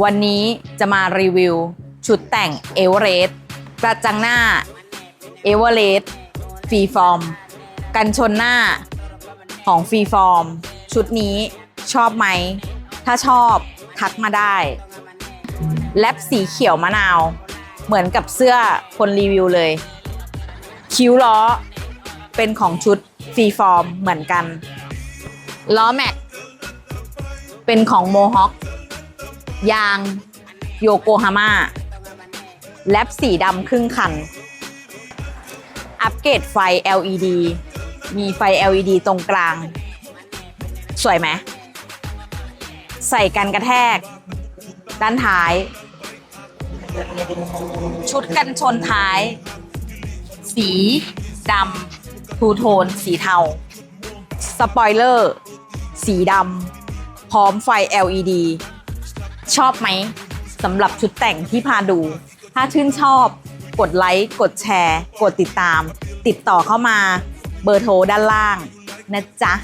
วันนี้จะมารีวิว ชุดแต่งเอเวอเรสต์กระจังหน้าเอเวอเรสต์ฟรีฟอร์ม กันชนหน้าของฟรีฟอร์ม ชุดนี้ชอบไหม ถ้าชอบทักมาได้ แลบสีเขียวมะนาว เหมือนกับเสื้อคนรีวิวเลย คิ้วล้อ เป็นของชุดฟรีฟอร์มเหมือนกัน ล้อแม็ก เป็นของโมฮอค ยางโยโกฮาม่าแลบสีดำครึ่งคัน อัปเกรดไฟ LED มีไฟ LED ตรงกลาง สวยไหม ใส่กันกระแทก ด้านท้าย ชุดกันชนท้าย สีดำทูโทน สีเทา สปอยเลอร์ สีดำ พร้อมไฟ LED ชอบไหมสำหรับชุดแต่งที่พาดู ถ้าชื่นชอบกดไลค์ กดแชร์ กดติดตาม ติดต่อเข้ามาเบอร์โทรด้านล่างนะจ๊ะ